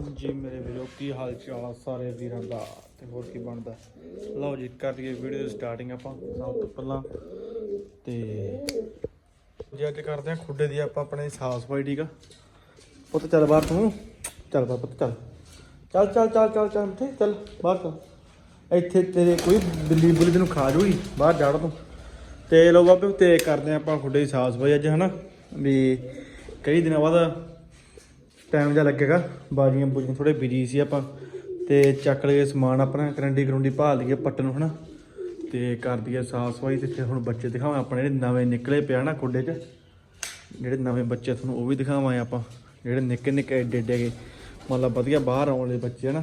ਜੀ, ਮੇਰੇ ਵੀਰੋ, ਕੀ ਹਾਲ ਚਾਲ ਸਾਰੇ ਵੀਰਾਂ ਦਾ? ਤੇ ਹੋਰ ਕੀ ਬਣਦਾ? ਲਓ ਜੀ, ਕਰ ਲਈਏ ਵੀਡੀਓ ਸਟਾਰਟਿੰਗ ਆਪਾਂ, ਸਭ ਤੋਂ ਪਹਿਲਾਂ। ਤੇ ਜੀ, ਅੱਜ ਕਰਦੇ ਆ ਖੁੱਡੇ ਦੀ, ਆਪਾਂ ਆਪਣੇ ਸਾਫ਼ ਸਫ਼ਾਈ ਠੀਕ ਆ? ਪੁੱਤ, ਚੱਲ ਬਾਹਰ ਤੂੰ। ਚੱਲ ਬਾਹਰ ਪੁੱਤ, ਚੱਲ। ਚੱਲ ਚੱਲ ਚੱਲ ਚੱਲ ਚੱਲ, ਇੱਥੇ, ਚੱਲ, ਬਾਹਰ ਚੱਲ। ਇੱਥੇ ਤੇਰੇ ਕੋਈ ਬਿੱਲੀ ਬੁੱਲੀ ਤੈਨੂੰ ਖਾ ਜੂਗੀ। ਬਾਹਰ ਜਾੜ ਤੂੰ। ਤੇ ਲੋ ਬਾਬੇ, ਤੇ ਕਰਦੇ ਆ ਆਪਾਂ ਖੁੱਡੇ ਦੀ ਸਾਫ਼ ਸਫ਼ਾਈ ਅੱਜ, ਹਨਾ? ਵੀ ਕਈ ਦਿਨਾਂ ਬਾਅਦ ਟਾਈਮ ਜਿਹਾ ਲੱਗੇਗਾ। ਬਾਜੀਆਂ ਬੂਜੀਆਂ ਥੋੜੇ ਬਿਜ਼ੀ ਸੀ ਆਪਾਂ। ਤੇ ਚੱਕ ਲਏ ਸਮਾਨ ਆਪਣਾ, ਕਰੰਡੀ ਕਰੁੰਡੀ ਭਾਲ ਲਈਏ ਪੱਟ ਨੂੰ ਹਨਾ। ਤੇ ਕਰ ਦਈਏ ਸਾਫ਼ ਸਫ਼ਾਈ ਤੇ ਫਿਰ ਹੁਣ ਬੱਚੇ ਦਿਖਾਵਾਂ ਆਪਣੇ ਜਿਹੜੇ ਨਵੇਂ ਨਿਕਲੇ ਪਿਆ ਨਾ ਖੁੱਡੇ 'ਚ। ਜਿਹੜੇ ਨਵੇਂ ਬੱਚੇ ਤੁਹਾਨੂੰ ਉਹ ਵੀ ਦਿਖਾਵਾਂ ਆਪਾਂ। ਜਿਹੜੇ ਨਿੱਕੇ ਨਿੱਕੇ ਏਡੇ ਏਡੇ ਹੈਗੇ। ਮਤਲਬ ਵਧੀਆ ਬਾਹਰ ਆਉਣ ਵਾਲੇ ਬੱਚੇ ਹਨਾ।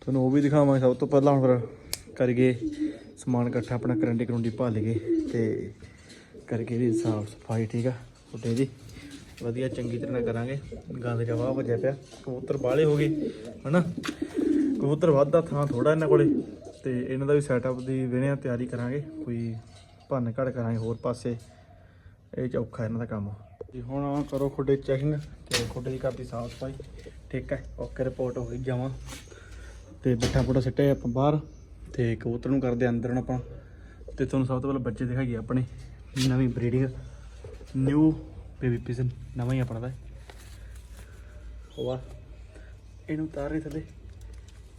ਤੁਹਾਨੂੰ ਉਹ ਵੀ ਦਿਖਾਵਾਂਗੇ ਸਭ ਤੋਂ ਪਹਿਲਾਂ ਹੁਣ ਫਿਰ ਕਰੀਏ ਸਮਾਨ ਇਕੱਠਾ ਆਪਣਾ ਕਰੰਡੀ ਕਰੁੰਡੀ ਭਾਲ ਲਈਏ। ਤੇ ਕਰਕੇ ਇਹਦੀ ਸਾਫ਼ ਸਫ਼ਾਈ ਠੀਕ ਆ ਖੁੱਡੇ ਦੀ। ਵਧੀਆ, ਚੰਗੀ ਤਰ੍ਹਾਂ ਕਰਾਂਗੇ। ਗੰਦ ਜਵਾ ਵੱਜਿਆ ਪਿਆ। ਕਬੂਤਰ ਬਾਹਲੇ ਹੋ ਗਏ, ਹਨਾ? ਕਬੂਤਰ ਵੱਧਦਾ ਥਾਂ ਥੋੜਾ ਇਹਨਾਂ ਕੋਲੇ, ਤੇ ਇਹਨਾਂ ਦਾ ਵੀ ਸੈਟਅਪ ਦੀ ਵਿਨਿਆ ਤਿਆਰੀ ਕਰਾਂਗੇ। ਕੋਈ ਭੰਨ ਘੜ ਕਰਾਂਗੇ ਹੋਰ ਪਾਸੇ। ਇਹ ਚੌਖਾ ਇਹਨਾਂ ਦਾ ਕੰਮ। ਜੀ, ਹੁਣ ਕਰੋ ਖੁੱਡੇ ਚੈਕਿੰਗ ਤੇ ਖੁੱਡੇ ਦੀ ਕਰਦੀ ਸਾਫ਼ ਸਫ਼ਾਈ। ਠੀਕ ਹੈ, ਓਕੇ ਰਿਪੋਰਟ ਹੋ ਗਈ ਜਾਵਾਂ। ਤੇ ਬਿੱਠਾ ਪੁੱਟਾ ਸਿੱਟੇ ਆਪਾਂ ਬਾਹਰ, ਤੇ ਕਬੂਤਰ ਨੂੰ ਕਰਦੇ ਅੰਦਰ ਨੂੰ ਆਪਾਂ। ਤੇ ਤੁਹਾਨੂੰ ਸਭ ਤੋਂ ਪਹਿਲਾਂ ਬੱਚੇ ਦਿਖਾਈਏ ਆਪਣੇ। ਨਵੀਂ ਬਰੀਡਿੰਗ ਨਿਊ ਬੇਬੀ ਪਿਜਨ ਨਵਾਂ ਹੀ ਆਪਣਾ ਦਾ ਹੋਵਾ ਇਹਨੂੰ ਤਾਰ ਨਹੀਂ ਥੱਲੇ।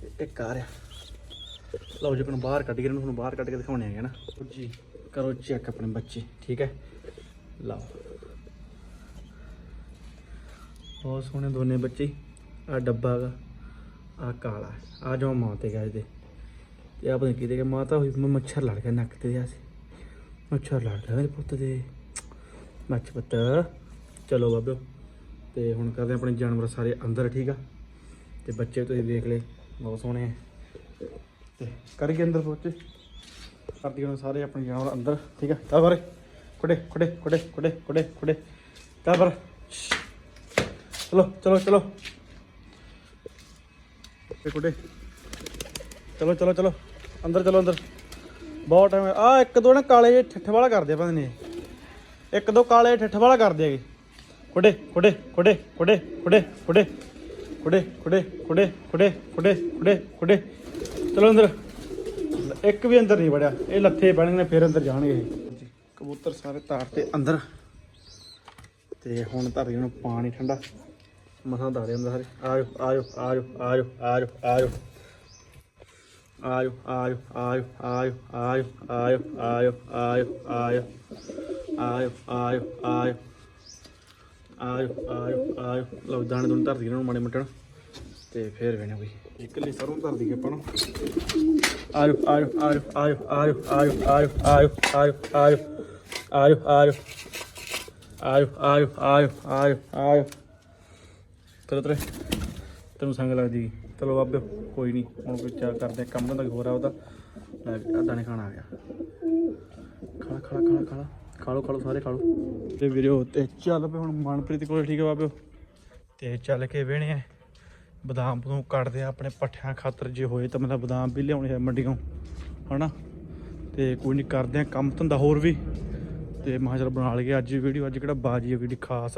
ਇਹ- ਇੱਕ ਆ ਰਿਹਾ। ਲਓ ਜੀ, ਆਪਣਾ ਬਾਹਰ ਕੱਢ ਕੇ ਇਹਨੂੰ ਤੁਹਾਨੂੰ ਬਾਹਰ ਕੱਢ ਕੇ ਦਿਖਾਉਣੇ ਹੈਗੇ ਨਾ। ਜੀ, ਕਰੋ ਚੈੱਕ ਆਪਣੇ ਬੱਚੇ, ਠੀਕ ਹੈ? ਲਓ। ਬਹੁਤ ਸੋਹਣੇ ਦੋਨੇ ਬੱਚੇ। ਆ ਡੱਬਾ ਹੈਗਾ ਆ ਕਾਲਾ ਆ ਜੋ ਮਾਂ ਤੇ ਗਿਆ ਦੇ ਤੇ ਆਪਣੇ ਕਿਤੇ ਕਿ ਮਾਤਾ ਹੋਈ ਮੱਛਰ ਲੜ ਗਿਆ, ਨੱਕ ਤੇ ਆ ਸੀ। ਮੱਛਰ ਲੜ ਗਿਆ ਮੇਰੇ ਪੁੱਤ ਦੇ। ਮੱਛ ਪੁੱਤ ਚਲੋ ਬਾਬਿਓ, ਤੇ ਹੁਣ ਕਰਦੇ ਆਪਣੇ ਜਾਨਵਰ ਸਾਰੇ ਅੰਦਰ, ਠੀਕ ਆ? ਤੇ ਬੱਚੇ ਤੁਸੀਂ ਦੇਖ ਲਏ, ਬਹੁਤ ਸੋਹਣੇ ਆ। ਤੇ ਕਰ ਗਏ ਅੰਦਰ ਪਹੁੰਚੇ। ਕਰਦੀ ਹੁਣ ਸਾਰੇ ਆਪਣੇ ਜਾਨਵਰ ਅੰਦਰ, ਠੀਕ ਆ? ਤਾਂ ਬਾਰੇ ਕੁੜੇ ਕੁੜੇ ਕੁੜੇ ਕੁੜੇ ਕੁੜੇ ਕੁੜੇ ਤਾਂ ਬਾਰ। ਚਲੋ ਚਲੋ ਚਲੋ। ਕੁੜੇ ਚਲੋ ਚਲੋ ਚਲੋ। ਅੰਦਰ ਚਲੋ, ਅੰਦਰ। ਬਹੁਤ ਟਾਈਮ ਆ ਇੱਕ ਦੋ ਨਾ ਕਾਲੇ ਜਿਹੇ ਠੱਠ ਵਾਲਾ ਕਰਦੇ ਆ, ਪਤਾ ਨਹੀਂ ਇੱਕ ਦੋ ਕਾਲੇ ਠਿੱਠ ਵਾਲਾ ਕਰਦੇ ਹੈਗੇ ਕੁੜੇ ਕੁੜੇ ਕੁੜੇ ਕੁੜੇ ਕੁੜੇ ਕੁੜੇ ਕੁੜੇ ਕੁੜੇ ਕੁੜੇ ਕੁੜੇ ਕੁੜੇ ਕੁੜੇ ਕੁੜੇ ਚਲੋ ਅੰਦਰ ਇੱਕ ਵੀ ਅੰਦਰ ਨਹੀਂ ਵੜਿਆ ਇਹ ਲੱਥੇ ਬਣਨਗੇ ਫਿਰ ਅੰਦਰ ਜਾਣਗੇ ਕਬੂਤਰ ਸਾਰੇ ਤਾਰ ਤੇ ਅੰਦਰ ਤੇ ਹੁਣ ਧਰ ਨੂੰ ਪਾਣੀ ਠੰਡਾ ਮਸਾਂ ਧਾਰੇ ਅੰਦਰ ਸਾਰੇ ਆਜੋ ਆਜੋ ਆਜੋ ਆਜੋ ਆਜੋ ਆਜੋ ਆਜੋ ਆਇਓ ਆਇਓ ਆਇਓ ਆਜੋ ਆਜੋ ਆਇਓ ਆਇਓ ਆਜੋ ਆਜੋ ਆਜੋ ਆਜੋ ਆਜੋ ਆਜੋ ਆਜੋ ਲਓ ਦਾਣੇ ਦੁਣ ਧਰਦੀ ਇਹਨਾਂ ਨੂੰ ਮਾੜੇ ਮਟਣ ਤੇ ਫੇਰ ਵੇਣੇ ਕੋਈ ਇਕੱਲੀ ਸਰੋਂ ਧਰ ਦਈਏ ਆਪਾਂ ਨੂੰ ਆਜੋ ਆਜੋ ਆਜੋ ਆਜੋ ਆਜੋ ਆਜੋ ਆਜੋ ਆਜੋ ਆਜੋ ਆਜੋ ਆਜੋ ਆਜੋ ਆਜੋ ਆਜੋ ਆਜੋ ਆਜੋ ਆਜੋ ਤਰੇ ਤੈਨੂੰ ਸੰਗ ਲੱਗਦੀ। ਚਲੋ ਬਾਬੇ ਕੋਈ ਨਹੀਂ ਹੁਣ ਕੋਈ ਚਾਹ ਕਰਦੇ ਹਾਂ, ਕੰਮ ਦਾ ਹੋਰ ਆ ਉਹਦਾ। ਲੈ ਵੀ ਆਹ ਦਾਣੇ ਖਾਣਾ ਆ ਗਿਆ। ਖਾਣਾ ਖਾਣਾ ਖਾਣਾ ਖਾਣਾ ਖਾ ਲਓ ਖਾ ਲਓ ਸਾਰੇ ਖਾ ਲਓ। ਤੇ ਵੀਰੋ ਤੇ ਚੱਲ ਪਏ ਹੁਣ ਮਨਪ੍ਰੀਤ ਕੋਲ ਠੀਕ ਹੈ ਬਾਬਿਓ ਤੇ ਚੱਲ ਕੇ ਵੇਣੇ ਆ। ਬਦਾਮ ਬਦੂਮ ਕੱਟਦੇ ਆ ਆਪਣੇ ਪੱਠਿਆਂ ਖਾਤਰ ਜੇ ਹੋਏ ਤਾਂ ਮਤਲਬ ਬਦਾਮ ਵੀ ਲਿਆਉਣੇ ਆ ਮੰਡੀੋਂ ਹਨਾ? ਤੇ ਕੋਈ ਨਹੀਂ ਕਰਦੇ ਆ ਕੰਮ ਧੰਦਾ ਹੋਰ ਵੀ। ਤੇ ਮੈਂ ਕਿਹਾ ਚੱਲ ਬਣਾ ਲਈਏ ਅੱਜ ਵੀਡੀਓ ਅੱਜ ਕਿਹੜਾ ਬਾਜੀ ਹੈ ਵੀਡੀਓ ਖਾਸ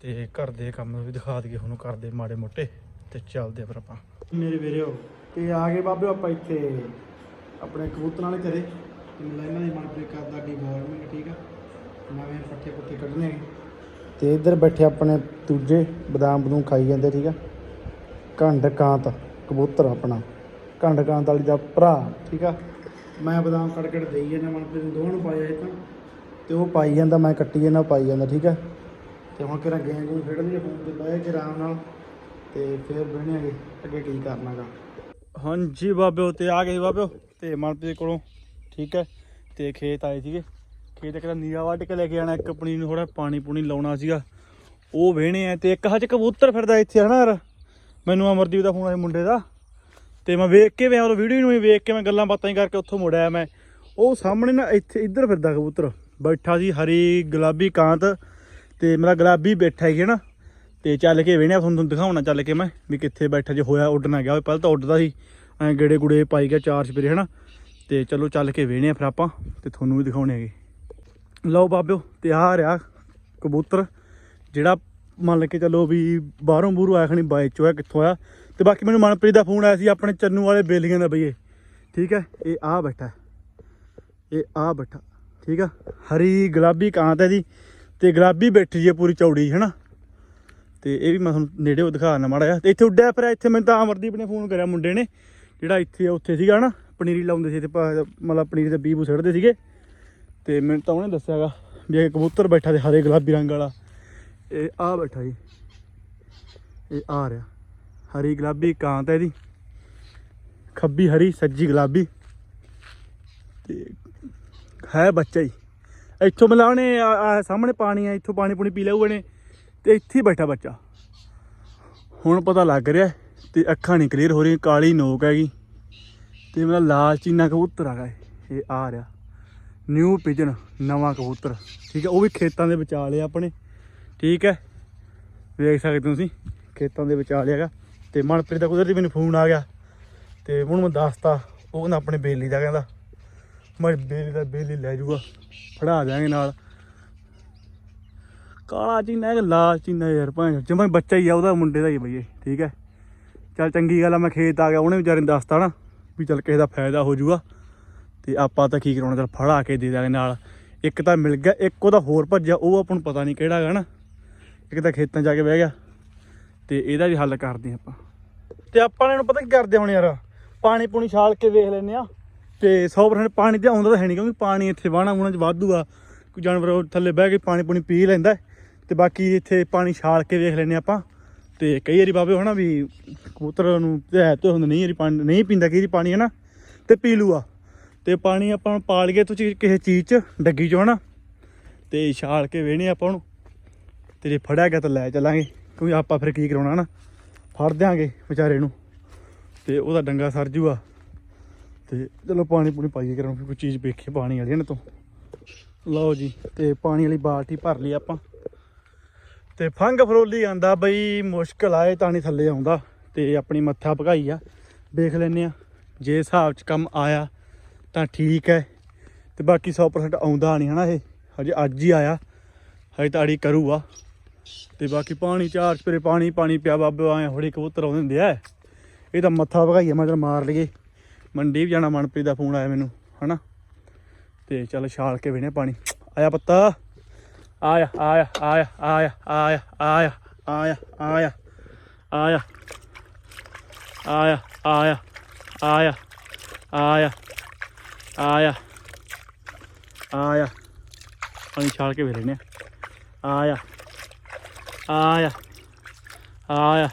ਤੇ ਘਰ ਦੇ ਕੰਮ ਵੀ ਦਿਖਾ ਦਈਏ ਤੁਹਾਨੂੰ ਕਰਦੇ ਮਾੜੇ ਮੋਟੇ। ਤੇ ਚੱਲਦੇ ਆ ਫਿਰ ਆਪਾਂ। ਮੇਰੇ ਵੀਰੋ ਤੇ ਆ ਗਏ ਬਾਬਿਓ ਆਪਾਂ ਇੱਥੇ ਆਪਣੇ ਕਬੂਤਰਾਂ ਵਾਲੇ ਘਰੇ। ਮਿਲਾ ਇਹਨਾਂ ਦੀ ਮਨਪ੍ਰੀਤ ਕਰਦਾ ਡਿਵੋਰਮੈਂਟ ਠੀਕ ਆ? ਨਵੇਂ ਪੱਠੇ ਪੁੱਠੇ ਕੱਢਣੇ ਆ ਤੇ ਇੱਧਰ ਬੈਠੇ ਆਪਣੇ ਦੂਜੇ ਬਦਾਮ ਬਦੂਮ ਖਾਈ ਜਾਂਦੇ ਠੀਕ ਆ? ਕੰਡ ਕਾਂਤ ਕਬੂਤਰ ਆਪਣਾ। ਕੰਡ ਕਾਂਤ ਵਾਲੀ ਦਾ ਭਰਾ ਠੀਕ ਆ? ਮੈਂ ਬਦਾਮ ਕੱਢ ਕੇ ਦੇਈ ਜਾਂਦਾ ਮਨਪ੍ਰੀਤ ਨੂੰ ਦੋਵਾਂ ਨੂੰ ਪਾਇਆ ਇਹ ਤਾਂ। ਤੇ ਉਹ ਪਾਈ ਜਾਂਦਾ ਮੈਂ ਕੱਟੀ ਜਾਂਦਾ ਪਾਈ ਜਾਂਦਾ ਠੀਕ ਆ? ਤੇ ਹੁਣ ਕਿਹੜਾ ਗੇਮ ਗੂਮ ਖੇਡਦੇ ਫੋਨ ਤੇ ਬਹਿ ਕੇ ਆਰਾਮ ਨਾਲ। ਤੇ ਫਿਰ ਬਹਿਣਾਂਗੇ ਅੱਗੇ ਕੀ ਕਰਨਾਗਾ ਹਾਂਜੀ ਬਾਬਿਓ, ਤੇ ਆ ਗਏ ਬਾਬਿਓ, ਤੇ ਮਨਪ੍ਰੀਤ ਕੋਲੋਂ, ਠੀਕ ਹੈ, ਤੇ ਖੇਤ ਆਏ ਸੀਗੇ। ਖੇਤ ਕਿਹੜਾ ਨੀਰਾ ਵੱਢ ਕੇ ਲੈ ਕੇ ਆਣਾ ਇੱਕ ਆਪਣੀ ਨੂੰ ਥੋੜਾ ਪਾਣੀ ਪੂਣੀ ਲਾਉਣਾ ਸੀਗਾ। ਉਹ ਵੇਹਣੇ ਆ, ਤੇ ਇੱਕ ਹੱਜ ਕਬੂਤਰ ਫਿਰਦਾ ਇੱਥੇ ਹਨਾ ਯਾਰ। ਮੈਨੂੰ ਅਮਰਦੀਪ ਦਾ ਫੋਨ ਆਇਆ ਮੁੰਡੇ ਦਾ। ਤੇ ਮੈਂ ਵੇਖ ਕੇ ਮੈਂ ਉਹ ਵੀਡੀਓ ਨੂੰ ਹੀ ਵੇਖ ਕੇ ਮੈਂ ਗੱਲਾਂ ਬਾਤਾਂ ਹੀ ਕਰਕੇ ਉੱਥੋਂ ਮੁੜਿਆ ਮੈਂ। ਉਹ ਸਾਹਮਣੇ ਨਾ ਇੱਥੇ ਇੱਧਰ ਫਿਰਦਾ ਕਬੂਤਰ, ਬੈਠਾ ਸੀ ਹਰੀ ਗੁਲਾਬੀ ਕਾਂਤ, ਤੇ ਮੇਰਾ ਗੁਲਾਬੀ ਬੈਠਾ ਹੀ ਹੈ ਨਾ ਤੇ ਚੱਲ ਕੇ ਵੇਣਿਆ ਤੁਹਾਨੂੰ ਦਿਖਾਉਣਾ ਚੱਲ ਕੇ ਮੈਂ, ਵੀ ਕਿੱਥੇ ਬੈਠਾ ਜੇ ਹੋਇਆ ਉੱਡਣਾ ਗਿਆ ਹੋਵੇ। ਪਹਿਲਾਂ ਤਾਂ ਉੱਡਦਾ ਸੀ। ਐ ਗੇੜੇ ਗੁੜੇ ਪਾਈ ਗਿਆ ਚਾਰ ਸਪਰੇ ਹਨਾ? ਤੇ ਚਲੋ ਚੱਲ ਕੇ ਵੇਣਿਆ ਫਿਰ ਆਪਾਂ, ਤੇ ਤੁਹਾਨੂੰ ਵੀ ਦਿਖਾਉਣੇ ਹੈਗੇ। ਲਓ ਬਾਬਿਓ ਤੇ ਆ ਰਿਹਾ ਕਬੂਤਰ, ਜਿਹੜਾ ਮੰਨ ਕੇ ਚੱਲੋ ਵੀ ਬਾਹਰੋਂ ਬੂਰੋਂ ਆਇਆ ਖਣੀ ਬਾਈ ਚੋਂ ਕਿੱਥੋਂ ਆਇਆ। ਤੇ ਬਾਕੀ ਮੈਨੂੰ ਮਨਪ੍ਰੀਤ ਦਾ ਫੋਨ ਆਇਆ ਸੀ, ਆਪਣੇ ਚੰਨੂ ਵਾਲੇ ਬੇਲੀਆਂ ਦਾ ਬਈਏ। ਠੀਕ ਹੈ, ਇਹ ਆ ਬੈਠਾ ਇਹ ਆ ਬੈਠਾ, ਠੀਕ ਆ? ਹਰੀ ਗੁਲਾਬੀ ਕਾਂਤ ਹੈ ਜੀ, ਤੇ ਗੁਲਾਬੀ ਬੈਠੀ ਜੀ ਪੂਰੀ ਚੌੜੀ ਹੈ ਨਾ ਤੇ ਇਹ ਵੀ ਮੈਂ ਤੁਹਾਨੂੰ ਨੇੜੇ ਦਿਖਾਣਾ ਮਾੜਾ ਜਿਹਾ। ਤੇ ਇੱਥੇ ਉੱਡਿਆ ਫਿਰ ਇੱਥੇ ਮੈਨੂੰ ਤਾਂ ਅਮਰਦੀਪ ਨੇ ਫੋਨ ਕਰਿਆ, ਮੁੰਡੇ ਨੇ, ਜਿਹੜਾ ਇੱਥੇ ਉੱਥੇ ਸੀਗਾ ਨਾ, ਪਨੀਰੀ ਲਾਉਂਦੇ ਸੀ ਤੇ ਮਤਲਬ ਪਨੀਰੀ ਦੇ ਬੀਜ ਬੂ ਸੜਦੇ ਸੀਗੇ। ਤੇ ਮੈਨੂੰ ਤਾਂ ਉਹਨੇ ਦੱਸਿਆਗਾ ਵੀ ਇੱਕ ਕਬੂਤਰ ਬੈਠਾ ਤੇ ਹਰੇ ਗੁਲਾਬੀ ਰੰਗ ਵਾਲਾ। ਇਹ ਆ ਬੈਠਾ ਜੀ। ਇਹ ਆ ਰਿਹਾ। ਹਰੀ ਗੁਲਾਬੀ ਕਾਂਤ ਹੈ ਇਹਦੀ। ਖੱਬੀ ਹਰੀ, ਸੱਜੀ ਗੁਲਾਬੀ। ਤੇ ਹੈ ਬੱਚਾ ਹੀ ਇੱਥੋਂ ਮਤਲਬ ਉਹਨੇ ਆ ਸਾਹਮਣੇ ਪਾਣੀ ਆ, ਇੱਥੋਂ ਪਾਣੀ ਪੂਣੀ ਪੀ ਲਿਆ ਉਹਨੇ। ਤੇ ਇੱਥੇ ਬੈਠਾ ਬੱਚਾ। ਹੁਣ ਪਤਾ ਲੱਗ ਰਿਹਾ ਤੇ ਅੱਖਾਂ ਨਹੀਂ ਕਲੀਅਰ ਹੋ ਰਹੀਆਂ, ਕਾਲੀ ਨੋਕ ਹੈਗੀ। ਤੇ ਮੇਰਾ ਲਾਲ ਚੀਨਾ ਕਬੂਤਰ ਹੈਗਾ ਇਹ। ਆ ਰਿਹਾ। ਨਿਊ ਪਿਜਨ ਨਵਾਂ ਕਬੂਤਰ, ਠੀਕ ਹੈ, ਉਹ ਵੀ ਖੇਤਾਂ ਦੇ ਵਿਚਾਲੇ ਲਿਆ ਆਪਣੇ। ਠੀਕ ਹੈ, ਵੇਖ ਸਕਦੇ ਹੋ ਤੁਸੀਂ, ਖੇਤਾਂ ਦੇ ਵਿਚਾਲੇ ਹੈਗਾ। ਤੇ ਮਨਪ੍ਰੀਤ ਦਾ ਕੁਦਰਤੀ ਮੈਨੂੰ ਫੋਨ ਆ ਗਿਆ। ਤੇ ਹੁਣ ਮੈਂ ਦੱਸਤਾ, ਉਹ ਕਹਿੰਦਾ ਆਪਣੇ ਬੇਲੀ ਦਾ ਕਹਿੰਦਾ, ਮੈਂ ਬੇਲੀ ਦਾ ਬੇਲੀ ਲੈ ਜੂਗਾ ਫੜਾ ਦਿਆਂਗੇ ਨਾਲ। ਕਾਲਾ ਚੀਨਾ ਹੈ ਕਿ ਲਾਲ ਚੀਨਾ ਯਾਰ ਭਾਂ ਜਮਾ ਬੱਚਾ ਹੀ ਆ, ਉਹਦਾ ਮੁੰਡੇ ਦਾ ਹੀ ਬਈਏ ਠੀਕ ਹੈ? ਚੱਲ ਚੰਗੀ ਗੱਲ ਆ, ਮੈਂ ਖੇਤ ਆ ਗਿਆ, ਉਹਨੇ ਵਿਚਾਰੇ ਨੂੰ ਦੱਸਤਾ ਨਾ ਵੀ ਚੱਲ ਕਿਸੇ ਦਾ ਫਾਇਦਾ ਹੋ ਜਾਊਗਾ। ਤੇ ਆਪਾਂ ਤਾਂ ਕੀ ਕਰਾਉਣਾ, ਚੱਲ ਫੜਾ ਕੇ ਦੇ ਦਾਂਗੇ ਨਾਲ। ਇੱਕ ਤਾਂ ਮਿਲ ਗਿਆ, ਇੱਕ ਉਹਦਾ ਹੋਰ ਭੱਜਿਆ, ਉਹ ਆਪਾਂ ਨੂੰ ਪਤਾ ਨਹੀਂ ਕਿਹੜਾ ਹੈਗਾ ਨਾ। ਇੱਕ ਤਾਂ ਖੇਤਾਂ 'ਚ ਜਾ ਕੇ ਬਹਿ ਗਿਆ, ਤੇ ਇਹਦਾ ਵੀ ਹੱਲ ਕਰਦੇ ਹਾਂ ਆਪਾਂ। ਤੇ ਆਪਾਂ ਨੇ ਇਹਨੂੰ ਪਤਾ ਕੀ ਕਰਦੇ ਹੁਣ ਯਾਰ, ਪਾਣੀ ਪੂਣੀ ਛਾਲ ਕੇ ਵੇਖ ਲੈਨੇ ਆ। ਤੇ 100% ਪਾਣੀ ਤੇ ਆਉਂਦਾ ਤਾਂ ਹੈ ਨਹੀਂ ਕਿਉਂਕਿ ਪਾਣੀ ਇੱਥੇ ਵਾਹਣਾ ਵੂਣਾ ਚ ਵਾਧੂ ਆ। ਕੋਈ ਜਾਨਵਰ ਉਹ ਥੱਲੇ ਬਹਿ ਕੇ ਪਾਣੀ ਪੂਣੀ ਪੀ ਲੈਂਦਾ ਤੇ ਬਾਕੀ ਇੱਥੇ ਪਾਣੀ ਛਾਲ ਕੇ ਵੇਖ ਲੈਨੇ ਆਪਾਂ। ਤੇ ਕਈ ਵਾਰੀ ਬਾਬੇ ਹਨਾ ਵੀ ਕਬੂਤਰ ਨੂੰ ਹੈ ਤੇ ਹੁੰਦਾ ਨਹੀਂ ਯਾਰੀ ਪਾਣੀ, ਨਹੀਂ ਪੀਂਦਾ ਕਈ ਵਾਰੀ ਪਾਣੀ ਨਾ ਤੇ ਪੀ ਲੂਆ ਤੇ ਪਾਣੀ ਆਪਾਂ ਨੂੰ ਪਾਲ ਗਏ ਤੋਂ ਕਿਸੇ ਚੀਜ਼ ਚ, ਡੱਗੀ ਚ, ਹਨਾ? ਤੇ ਛਾਲ ਕੇ ਵੇਹਣੇ ਆਪਾਂ ਉਹਨੂੰ। ਤੇ ਜੇ ਫੜਿਆ ਗਿਆ ਤਾਂ ਲੈ ਚੱਲਾਂਗੇ। ਕਿਉਂਕਿ ਆਪਾਂ ਫਿਰ ਕੀ ਕਰਾਉਣਾ ਨਾ ਫੜ ਦਿਆਂਗੇ ਵਿਚਾਰੇ ਨੂੰ। ਤੇ ਉਹਦਾ ਡੰਗਾ ਸਰ ਜੂਗਾ। ਤੇ ਚਲੋ ਪਾਣੀ ਪੂਣੀ ਪਾਈਏ ਕਰਾਂ ਕੋਈ ਚੀਜ਼ ਵੇਖੀ ਪਾਣੀ ਵਾਲੀ ਇਹਨਾਂ ਤੋਂ? ਲਓ ਜੀ, ਤੇ ਪਾਣੀ ਵਾਲੀ ਬਾਲਟੀ ਭਰ ਲਈ ਆਪਾਂ। ਤੇ ਫੰਗ ਫਰੋਲੀ ਆਂਦਾ ਬਈ, ਮੁਸ਼ਕਲ ਆਏ ਤਾਂ ਨਹੀਂ ਥੱਲੇ ਆਉਂਦਾ। ਤੇ ਆਪਣੀ ਮੱਥਾ ਭਗਾਈ ਆ। ਵੇਖ ਲੈਨੇ ਆ, ਜੇ ਹਿਸਾਬ 'ਚ ਕੰਮ ਆਇਆ ਤਾਂ ਠੀਕ ਹੈ ਤੇ ਬਾਕੀ 100% ਆਉਂਦਾ ਨਹੀਂ ਹਨਾ ਇਹ। ਹਜੇ ਅੱਜ ਹੀ ਆਇਆ, ਹਜੇ ਤਾੜੀ ਕਰੂਗਾ। ਤੇ ਬਾਕੀ ਪਾਣੀ ਚਾਰ ਚਪਰੇ ਪਾਣੀ ਪਾਣੀ ਪਿਆ ਬਾਬੇ ਆਏ ਹੋੜੀ ਕਬੂਤਰ ਆਉਂਦੇ ਹੁੰਦੇ ਆ। ਇਹ ਤਾਂ ਮੱਥਾ ਭਗਾਈਆ ਮੈਂ ਚਲ ਮਾਰ ਲਈਏ। ਮੰਡੀ ਵੀ ਜਾਣਾ, ਮਨਪ੍ਰੀਤ ਦਾ ਫੋਨ ਆਇਆ ਮੈਨੂੰ, ਹਨਾ। ਤੇ ਚੱਲ ਛਾਲ ਕੇ ਵੇਨੇ ਪਾਣੀ। ਆਇਆ ਪੱਤਾ। ਆਇਆ ਆਇਆ ਆਇਆ ਆਇਆ ਆਇਆ ਆਇਆ ਆਇਆ ਆਇਆ ਆਇਆ ਆਇਆ ਆਇਆ ਆਇਆ ਆਇਆ ਆਇਆ ਆਇਆ ਪਾਣੀ ਛਾਲ ਕੇ ਵੇਲੇ ਆਇਆ ਆਇਆ ਆਇਆ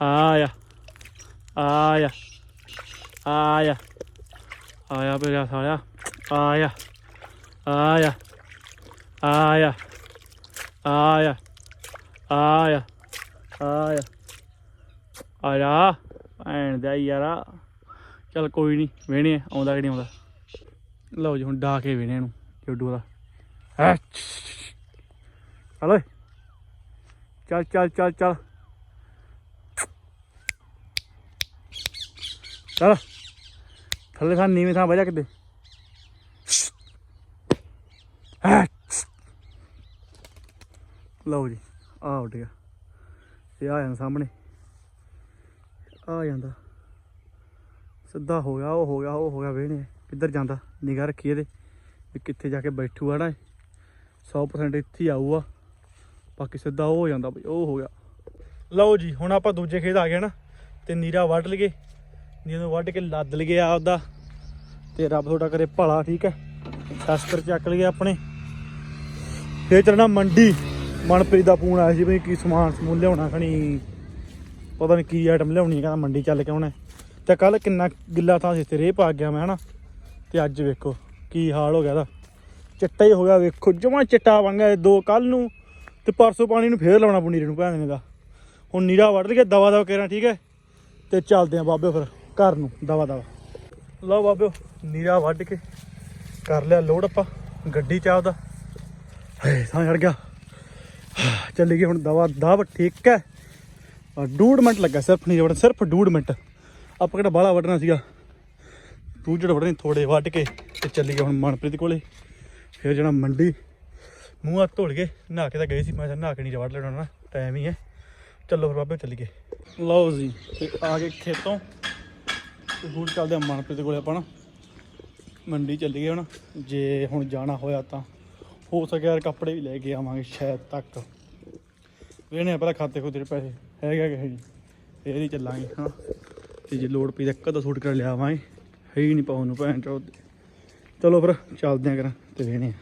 ਆਇਆ ਆਇਆ ਆਇਆ ਆਇਆ ਮੇਰਾ ਸਾਲਿਆ ਆਇਆ ਆਇਆ ਆਇਆ ਆਇਆ ਆਇਆ ਆਇਆ। ਆਇਆ ਭੈਣ ਦਾ ਯਾਰਾ। ਚੱਲ ਕੋਈ ਨਹੀਂ ਵੇਣੇ ਆਉਂਦਾ ਕਿ ਨਹੀਂ ਆਉਂਦਾ? ਲਓ ਜੀ, ਹੁਣ ਡਾ ਕੇ ਵੇਣੇ ਇਹਨੂੰ ਕਿਉਡੂ ਦਾ ਹੈ? ਚੱਲ ਚੱਲ ਚੱਲ ਚੱਲ ਚੱਲ। ਚੱਲ। ਥੱਲੇ ਥਾਂ ਨੀਵੇਂ ਥਾਂ ਵਜਾ ਕਿਤੇ। ਲਓ ਜੀ ਆ ਉੱਡ ਗਿਆ। ਇਹ ਆ ਜਾਂਦਾ ਸਾਹਮਣੇ। ਆ ਜਾਂਦਾ। ਸਿੱਧਾ ਹੋ ਗਿਆ, ਉਹ ਹੋ ਗਿਆ, ਉਹ ਹੋ ਗਿਆ ਵੇਹਣੇ ਕਿੱਧਰ ਜਾਂਦਾ? ਨਿਗਾਹ ਰੱਖੀ ਇਹਦੇ। ਵੀ ਕਿੱਥੇ ਜਾ ਕੇ ਬੈਠੂ ਆ ਨਾ ਇਹ। 100% ਇੱਥੇ ਹੀ ਆਊਗਾ। ਬਾਕੀ ਸਿੱਧਾ ਉਹ ਹੋ ਜਾਂਦਾ ਬਈ, ਉਹ ਹੋ ਗਿਆ। ਲਓ ਜੀ, ਹੁਣ ਆਪਾਂ ਦੂਜੇ ਖੇਤ ਆ ਗਏ ਨਾ ਤੇ ਨੀਰਾ ਵੱਢ ਲਈਏ। ਨੂੰ ਵੱਢ ਕੇ ਲੱਦ ਲਈਏ ਉਹਦਾ ਤੇ ਰੱਬ ਤੁਹਾਡਾ ਕਰੇ ਭਲਾ, ਠੀਕ ਹੈ। ਸ਼ਸਤਰ ਚੱਕ ਲਈਏ ਆਪਣੇ। ਫੇਰ ਚੱਲਣਾ ਮੰਡੀ। ਮਨਪ੍ਰੀਤ ਦਾ ਫੋਨ ਆਇਆ ਸੀ ਵੀ ਕੀ ਸਮਾਨ ਸਮੂਨ ਲਿਆਉਣਾ ਖਣੀ। ਪਤਾ ਨਹੀਂ ਕੀ ਆਈਟਮ ਲਿਆਉਣੀ ਕਹਿੰਦਾ ਮੰਡੀ ਚੱਲ ਕੇ ਆਉਣਾ। ਹੈ। ਤੇ ਕੱਲ ਕਿੰਨਾ ਗਿੱਲਾ ਥਾਂ ਸੀ ਤੇ ਰੇਹ ਪਾ ਗਿਆ ਮੈਂ, ਹਨਾ। ਤੇ ਅੱਜ ਵੇਖੋ, ਕੀ ਹਾਲ ਹੋ ਗਿਆ ਦਾ ਚਿੱਟਾ ਹੀ ਹੋ ਗਿਆ, ਵੇਖੋ, ਜਮਾ ਚਿੱਟਾ ਵਾਂਗਾ ਦੋ ਕੱਲ ਨੂੰ ਤੇ ਪਰਸੋਂ ਪਾਣੀ ਨੂੰ ਫੇਰ ਲਾਉਣਾ ਪਨੀਰ ਨੂੰ ਭੈਣ ਨੇ ਦਾ। ਹੁਣ ਨੀਰਾ ਵੱਢ ਲਿਆ ਦਵਾ ਦਵਾ ਕਰਾਂ, ਠੀਕ ਹੈ? ਤੇ ਚੱਲਦੇ ਆਂ ਬਾਬੇ ਫਿਰ, ਘਰ ਨੂੰ, ਦਵਾ ਦਵਾ। ਲਓ ਬਾਬਿਓ, ਨੀਰਾ ਵੱਢ ਕੇ ਕਰ ਲਿਆ ਲੋਡ ਆਪਾਂ, ਗੱਡੀ ਚ ਆਪਦਾ। ਹੇ ਸਾਂ ਛੜ ਗਿਆ। ਚੱਲੀ ਗਈ ਹੁਣ ਦਵਾ ਦਵ, ਠੀਕ ਹੈ। ਆ ਡੂਢ ਮਿੰਟ ਲੱਗਾ ਸਿਰਫ, ਨਹੀਂ ਵੜਨ ਸਿਰਫ ਡੂਢ ਮਿੰਟ। ਆਪਾਂ ਕਿਹੜਾ ਬਾਹਲਾ ਵੱਢਣਾ ਸੀਗਾ? ਤੂੰ ਜਿਹੜਾ ਵੱਢਣੀ, ਥੋੜੇ ਵੱਢ ਕੇ ਤੇ ਚੱਲੀ ਗਏ ਹੁਣ ਮਨਪ੍ਰੀਤ ਕੋਲੇ। ਫਿਰ ਜਾਣਾ ਮੰਡੀ, ਮੂੰਹ ਹੱਥ ਧੋ ਲਈਏ ਨਹਾ ਕੇ ਤਾਂ ਗਏ ਸੀ, ਮੈਂ ਕਿਹਾ ਨਹਾ ਕੇ ਨਹੀਂ ਜਵਾੜ ਲੈਣਾ ਨਾ, ਟਾਈਮ ਹੀ ਹੈ। ਚੱਲੋ ਫਿਰ ਬਾਬੇ, ਚੱਲੀਏ। ਲਓ ਜੀ, ਤੇ ਆ ਗਏ ਖੇਤੋਂ। ਤੇ ਹੁਣ ਚੱਲਦੇ ਆ ਮਨਪ੍ਰੀਤ ਕੋਲੇ ਆਪਾਂ ਨਾ। ਮੰਡੀ ਚੱਲੀਏ ਹੁਣ, ਜੇ ਹੁਣ ਜਾਣਾ ਹੋਇਆ ਤਾਂ। ਹੋ ਸਕਿਆ ਯਾਰ ਕੱਪੜੇ ਵੀ ਲੈ ਕੇ ਆਵਾਂਗੇ ਸ਼ਾਇਦ ਤੱਕ। ਵੇਣੇ ਆ ਪਹਿਲਾਂ ਖਾਤੇ ਖੋਤੇ 'ਚ ਪੈਸੇ ਹੈਗਾ ਕਿ ਹੈ ਨਹੀਂ? ਫੇਰ ਹੀ ਚੱਲਾਂਗੇ, ਹਾਂ। ਤੇ ਜੇ ਲੋੜ ਪਈ ਤਾਂ ਇੱਕ ਸੂਟ ਕਰ ਲਿਆਵਾਂਗੇ। ਹੈ ਹੀ ਨਹੀਂ ਪਾਉਣ ਨੂੰ ਭੈਣ ਚੋ ਚਲੋ ਫਿਰ, ਚੱਲਦੇ ਆਂ ਕਰਾਂ ਤੇ ਵੇਣੇ ਆ